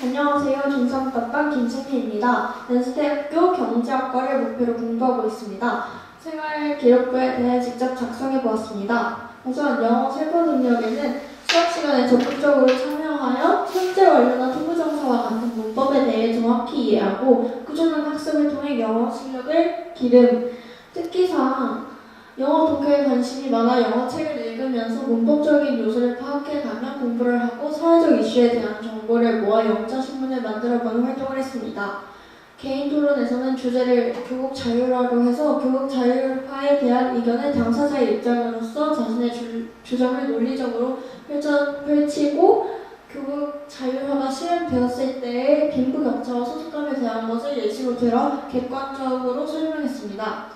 안녕하세요. 중상답반 김승희입니다. 연수대학교 경제학과를 목표로 공부하고 있습니다. 생활 기록부에 대해 직접 작성해 보았습니다. 우선 영어 세부 능력에는 수업 시간에 적극적으로 참여하여 현재 완료나 통부정사와 같은 문법에 대해 정확히 이해하고 꾸준한 학습을 통해 영어 실력을 기름. 특기사항 영어 독해에 관심이 많아 영어 책을 읽으면서 문법적인 요소를 파악해 가며 공부를 하고 사회적 이슈에 대한 정보를 모아 영자 신문을 만들어보는 활동을 했습니다. 개인 토론에서는 주제를 교국 자율화로 해서 교국 자율화에 대한 의견을 당사자의 입장으로서 자신의 주, 주장을 논리적으로 펼쳐, 펼치고 교국 자율화가 실현되었을 때의 빈부격차와 소속감에 대한 것을 예시로 들어 객관적으로 설명했습니다.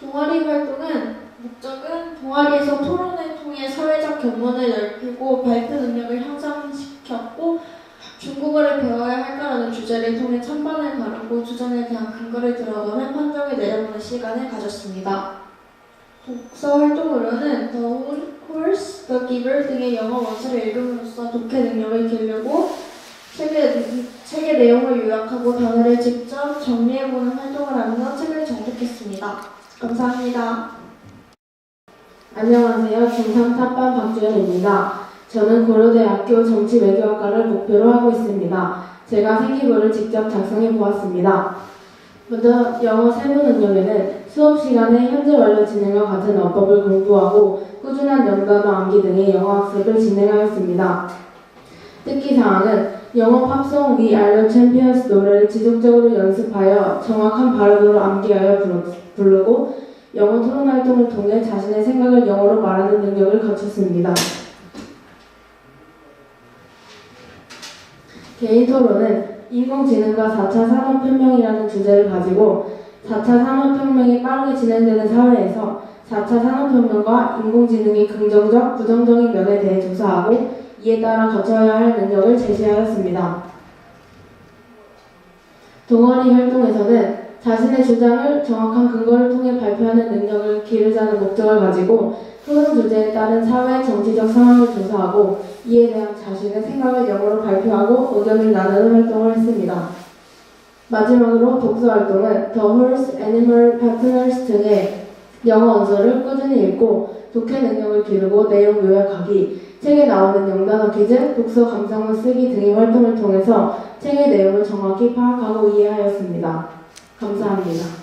동아리 활동은 목적은 동아리에서 토론을 통해 사회적 견문을 넓히고 발표 능력을 향상시켰고 중국어를 배워야 할까라는 주제를 통해 찬반을 가르고 주장에 대한 근거를 들어가며 판정을 내려보는 시간을 가졌습니다. 독서 활동으로는 The Horse, The Giver 등의 영어 원서를 읽음으로써 독해 능력을 기르고 책의, 책의 내용을 요약하고 단어를 직접 정리해보는 활동을 하면서 책을 정독했습니다. 감사합니다. 안녕하세요. 중3 탑반 박주현입니다. 저는 고려대학교 정치외교학과를 목표로 하고 있습니다. 제가 생기부를 직접 작성해 보았습니다. 먼저 영어 세부 능력에는 수업 시간에 현재 완료 진행과 같은 어법을 공부하고 꾸준한 영단어 암기 등의 영어 학습을 진행하였습니다. 특기 사항은 영어 팝송 We Are the 노래를 지속적으로 연습하여 정확한 발음으로 암기하여 부르- 부르고 영어 토론 활동을 통해 자신의 생각을 영어로 말하는 능력을 갖췄습니다. 개인 토론은 인공지능과 4차 산업혁명이라는 주제를 가지고 4차 산업혁명이 빠르게 진행되는 사회에서 4차 산업혁명과 인공지능의 긍정적, 부정적인 면에 대해 조사하고 이에 따라 갖춰야 할 능력을 제시하였습니다. 동아리 활동에서는 자신의 주장을 정확한 근거를 통해 발표하는 능력을 기르자는 목적을 가지고 토론 주제에 따른 사회 정치적 상황을 조사하고 이에 대한 자신의 생각을 영어로 발표하고 의견을 나누는 활동을 했습니다. 마지막으로 독서 활동은 The Horse, Animal, Partners 등의 영어 원서를 꾸준히 읽고 독해 능력을 기르고 내용 요약하기, 책에 나오는 영단어 퀴즈, 독서 감상문 쓰기 등의 활동을 통해서 책의 내용을 정확히 파악하고 이해하였습니다. 감사합니다.